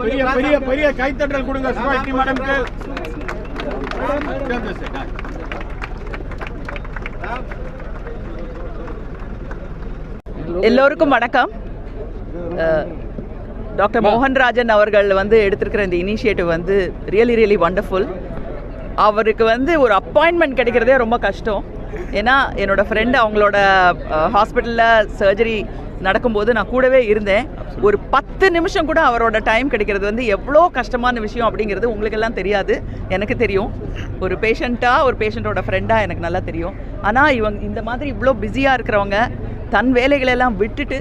பெரிய பெரிய பெரிய கைத்தட்டல் கொடுங்க சிவாஜி மேடம்க்கு. எல்லோருக்கும் வணக்கம். டாக்டர் மோகன்ராஜன் அவர்கள் வந்து எடுத்திருக்கிற இந்த இனிஷியேட்டிவ் வந்து ரியலி ரியலி வண்டர்ஃபுல் அவருக்கு வந்து ஒரு அப்பாயின்மெண்ட் கிடைக்கிறதே ரொம்ப கஷ்டம். ஏன்னா என்னோட ஃப்ரெண்டு அவங்களோட ஹாஸ்பிட்டலில் சர்ஜரி நடக்கும்போது நான் கூடவே இருந்தேன். ஒரு பத்து நிமிஷம் கூட அவரோட டைம் கிடைக்கிறது வந்து எவ்வளோ கஷ்டமான விஷயம் அப்படிங்கிறது உங்களுக்கெல்லாம் தெரியாது. எனக்கு தெரியும். ஒரு பேஷண்ட்டாக ஒரு பேஷண்ட்டோட ஃப்ரெண்டாக எனக்கு நல்லா தெரியும். ஆனால் இவங்க இந்த மாதிரி இவ்வளோ பிஸியாக இருக்கிறவங்க தன் வேலைகளை எல்லாம் விட்டுட்டு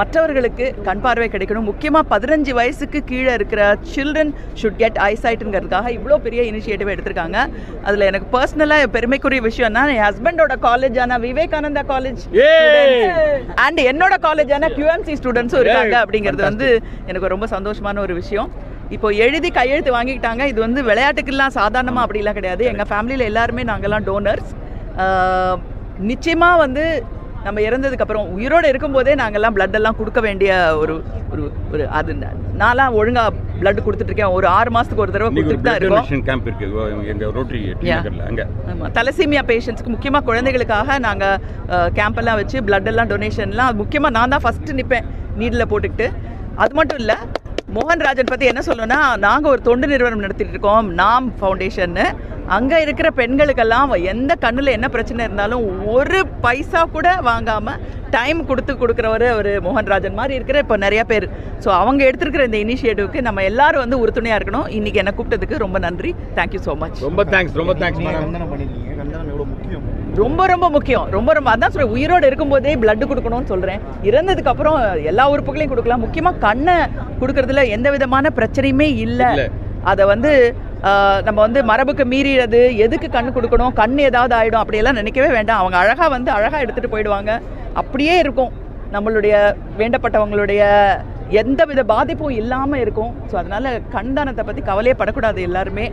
மற்றவர்களுக்கு கண் பார்வை கிடைக்கணும். முக்கியமாக பதினஞ்சு வயசுக்கு கீழே இருக்கிற சில்ட்ரன் ஷுட் கெட் ஐசைட்டுங்கிறதுக்காக இவ்வளோ பெரிய இனிஷியேட்டிவ் எடுத்திருக்காங்க. அதில் எனக்கு பர்சனலாக பெருமைக்குரிய விஷயம்னா என் ஹஸ்பண்டோட காலேஜான விவேகானந்தா காலேஜ் அண்ட் என்னோட காலேஜான QMC ஸ்டூடெண்ட்ஸும் இருக்காங்க அப்படிங்கிறது வந்து எனக்கு ரொம்ப சந்தோஷமான ஒரு விஷயம். இப்போ எழுதி கையெழுத்து வாங்கிக்கிட்டாங்க. இது வந்து விளையாட்டுக்கெல்லாம் சாதாரணமாக அப்படிலாம் கிடையாது. எங்கள் ஃபேமிலியில் எல்லாருமே நாங்கள்லாம் டோனர்ஸ் நிச்சயமாக வந்து நம்ம இறந்ததுக்கு அப்புறம் உயிரோடு இருக்கும்போதே நாங்கள்லாம் blood எல்லாம் கொடுக்க வேண்டிய ஒரு ஒரு ஒரு அது நான்லாம் ஒழுங்கா blood கொடுத்துட்டு இருக்கேன் ஒரு ஆறு மாசத்துக்கு ஒரு தடவை கொடுத்துட்டு தான் பிளட் இருக்கோம். கேம்ப் ரோட்டரி அங்க. ஆமாம் தலசீமியா பேஷண்ட்ஸ்க்கு முக்கியமாக குழந்தைகளுக்காக நாங்கள் கேம்ப் எல்லாம் வச்சு blood எல்லாம் டொனேஷன்லாம் முக்கியமாக நான் தான் ஃபஸ்ட்டு நிற்பேன் நீடில் போட்டுக்கிட்டு. அது மட்டும் இல்லை மோகன்ராஜன் பற்றி என்ன சொல்லணும்னா நாங்கள் ஒரு தொண்டு நிறுவனம் நடத்திட்டு இருக்கோம் நாம் ஃபவுண்டேஷன்னு. அங்கே இருக்கிற பெண்களுக்கெல்லாம் எந்த கண்ணில் என்ன பிரச்சனை இருந்தாலும் ஒரு பைசா கூட வாங்காமல் டைம் கொடுத்து கொடுக்குறவர் அவர் மோகன்ராஜன் மாதிரி இருக்கிற இப்போ நிறைய பேர். ஸோ அவங்க எடுத்திருக்கிற இந்த இனிஷியேட்டிவ்க்கு நம்ம எல்லாரும் வந்து உறுதுணையாக இருக்கணும். இன்றைக்கி என்னை கூப்பிட்டதுக்கு ரொம்ப நன்றி. தேங்க்யூ ஸோ மச் ரொம்ப தேங்க்ஸ் ரொம்ப தேங்க்ஸ் முக்கியம்? ரொம்ப ரொம்ப முக்கியம். ரொம்ப ரொம்ப அதான் சொல்றேன். உயிரோடு இருக்கும்போதே blood கொடுக்கணும்னு சொல்றேன். இறந்ததுக்கு அப்புறம் எல்லா உறுப்புகளையும் கொடுக்கலாம். முக்கியமா கண்ணை கொடுக்கறதுல எந்த விதமான பிரச்சனையுமே இல்லை. அதை வந்து நம்ம வந்து மரபுக்கு மீறியது எதுக்கு கண் கொடுக்கணும் கண் ஏதாவது ஆகிடும் அப்படியெல்லாம் நினைக்கவே வேண்டாம். அவங்க அழகாக வந்து அழகாக எடுத்துகிட்டு போயிடுவாங்க. அப்படியே இருக்கும். நம்மளுடைய வேண்டப்பட்டவங்களுடைய எந்த வித பாதிப்பும் இல்லாமல் இருக்கும். ஸோ அதனால் கண்தானத்தை பற்றி கவலையே படக்கூடாது எல்லாருமே.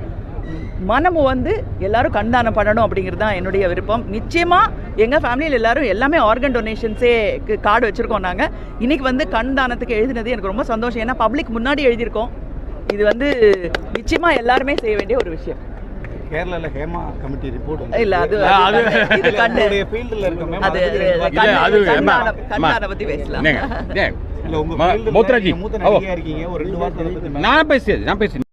மனமும் வந்து எல்லாரும் கண்தானம் பண்ணணும் அப்படிங்கிறது தான் என்னுடைய விருப்பம். நிச்சயமாக எங்கள் ஃபேமிலியில் எல்லாரும் எல்லாமே ஆர்கன் டொனேஷன்ஸே கார்டு வச்சுருக்கோம் நாங்கள் இன்றைக்கி வந்து கண்தானத்துக்கு எழுதினது எனக்கு ரொம்ப சந்தோஷம். ஏன்னா பப்ளிக் முன்னாடி எழுதியிருக்கோம். இது வந்து நிச்சயமாக எல்லாருமே செய்ய வேண்டிய ஒரு விஷயம். கேரளால ஹேமா கமிட்டி ரிப்போர்ட் இல்ல அது அது- இது கண்ணு. ஃபீல்டுல இருக்க மேம் அது அதை பத்தி. தானம் பற்றி பேசலாம்? இல்ல உங்க மோத்ராஜி மூத்த நடிகையா இருக்கீங்க. ஒரு ரெண்டு வார்த்தை பத்தி நான் பேசியது நான் பேசி